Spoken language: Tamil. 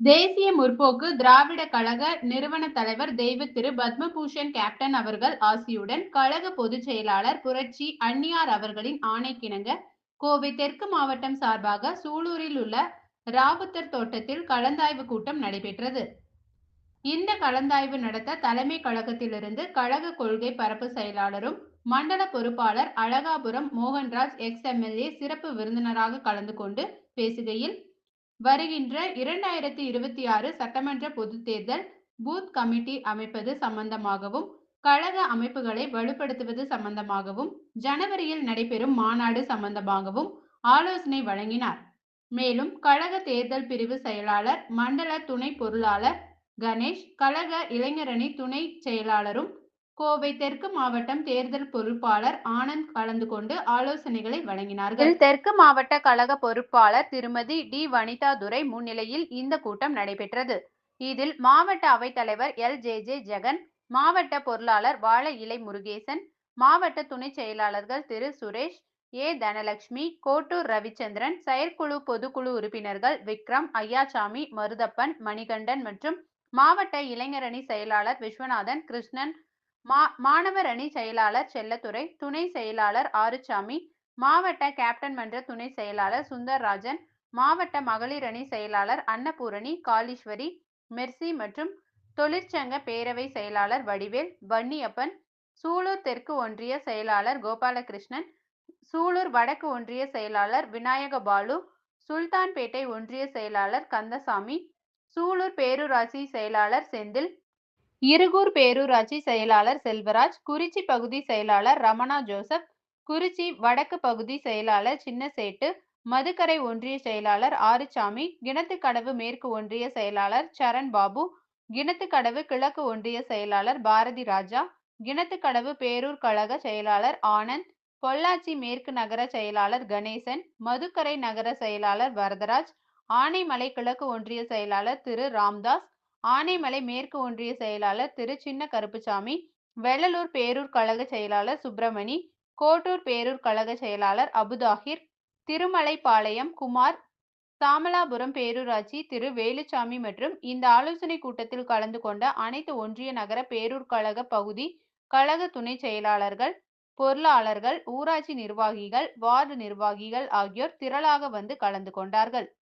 தேசிய முற்போக்கு திராவிட கழக நிறுவன தலைவர் தெய்வ திரு பத்மபூஷன் கேப்டன் அவர்கள் ஆசியுடன் கழக பொதுச் செயலாளர் புரட்சி அன்னியார் அவர்களின் ஆணைக்கிணங்க கோவை தெற்கு மாவட்டம் சார்பாக சூலூரில் உள்ள ராவுத்தர் தோட்டத்தில் கலந்தாய்வு கூட்டம் நடைபெற்றது. இந்த கலந்தாய்வு நடத்த தலைமை கழகத்திலிருந்து கழக கொள்கை பரப்பு செயலாளரும் மண்டல பொறுப்பாளர் அழகாபுரம் மோகன்ராஜ் எக்ஸ் எம்எல்ஏ சிறப்பு விருந்தினராக கலந்து கொண்டு பேசுகையில் வருகின்ற இரண்டாயிரத்தி இருபத்தி ஆறு சட்டமன்ற பொதுத் தேர்தல் பூத் கமிட்டி அமைப்பது சம்பந்தமாகவும் கழக அமைப்புகளை வலுப்படுத்துவது சம்பந்தமாகவும் ஜனவரியில் நடைபெறும் மாநாடு சம்பந்தமாகவும் ஆலோசனை வழங்கினார். மேலும் கழக தேர்தல் பிரிவு செயலாளர் மண்டல துணை பொருளாளர் கணேஷ் கழக இளைஞரணி துணை செயலாளரும் கோவை தெற்கு மாவட்டம் தேர்தல் பொறுப்பாளர் ஆனந்த் கலந்து கொண்டு ஆலோசனைகளை வழங்கினார்கள். தெற்கு மாவட்ட கழக பொறுப்பாளர் திருமதி டி. வனிதா துரை முன்னிலையில் இந்த கூட்டம் நடைபெற்றது. இதில் மாவட்ட அவைத்தலைவர் எல். ஜே. ஜே. ஜெகன் மாவட்ட பொருளாளர் வாழ இலை முருகேசன் மாவட்ட துணை செயலாளர்கள் திரு. சுரேஷ் ஏ. தனலட்சுமி கோட்டூர் ரவிச்சந்திரன் செயற்குழு பொதுக்குழு உறுப்பினர்கள் விக்ரம் ஐயாசாமி மருதப்பன் மணிகண்டன் மற்றும் மாவட்ட இளைஞரணி செயலாளர் விஸ்வநாதன் கிருஷ்ணன் மா மாணவர் அணி செயலாளர் செல்லத்துறை துணை செயலாளர் ஆறுசாமி மாவட்ட கேப்டன் மன்ற துணை செயலாளர் சுந்தர்ராஜன் மாவட்ட மகளிர் அணி செயலாளர் அன்னபூரணி காளீஸ்வரி மெர்சி மற்றும் தொழிற்சங்க பேரவை செயலாளர் வடிவேல் வன்னியப்பன் சூலூர் தெற்கு ஒன்றிய செயலாளர் கோபாலகிருஷ்ணன் சூலூர் வடக்கு ஒன்றிய செயலாளர் விநாயக பாலு சுல்தான்பேட்டை ஒன்றிய செயலாளர் கந்தசாமி சூலூர் பேரூராட்சி செயலாளர் செந்தில் இருகூர் பேரூராட்சி செயலாளர் செல்வராஜ் குறிச்சி பகுதி செயலாளர் ரமணா ஜோசப் குறிச்சி வடக்கு பகுதி செயலாளர் சின்னசேட்டு மதுக்கரை ஒன்றிய செயலாளர் ஆறுசாமி கிணத்துக்கடவு மேற்கு ஒன்றிய செயலாளர் சரண் பாபு கிணத்துக்கடவு கிழக்கு ஒன்றிய செயலாளர் பாரதி ராஜா கிணத்துக்கடவு பேரூர் கழக செயலாளர் ஆனந்த் பொள்ளாச்சி மேற்கு நகர செயலாளர் கணேசன் மதுக்கரை நகர செயலாளர் வரதராஜ் ஆனைமலை கிழக்கு ஒன்றிய செயலாளர் திரு ராம்தாஸ் ஆனைமலை மேற்கு ஒன்றிய செயலாளர் திரு சின்ன கருப்புசாமி வெள்ளலூர் பேரூர் கழக செயலாளர் சுப்பிரமணி கோட்டூர் பேரூர் கழக செயலாளர் அபுதாகிர் திருமலைப்பாளையம் குமார் சாமலாபுரம் பேரூராட்சி திரு வேலுச்சாமி மற்றும் இந்த ஆலோசனை கூட்டத்தில் கலந்து கொண்ட அனைத்து ஒன்றிய நகர பேரூர் கழக பகுதி கழக துணை செயலாளர்கள் பொருளாளர்கள் ஊராட்சி நிர்வாகிகள் வார்டு நிர்வாகிகள் ஆகியோர் திரளாக வந்து கலந்து கொண்டார்கள்.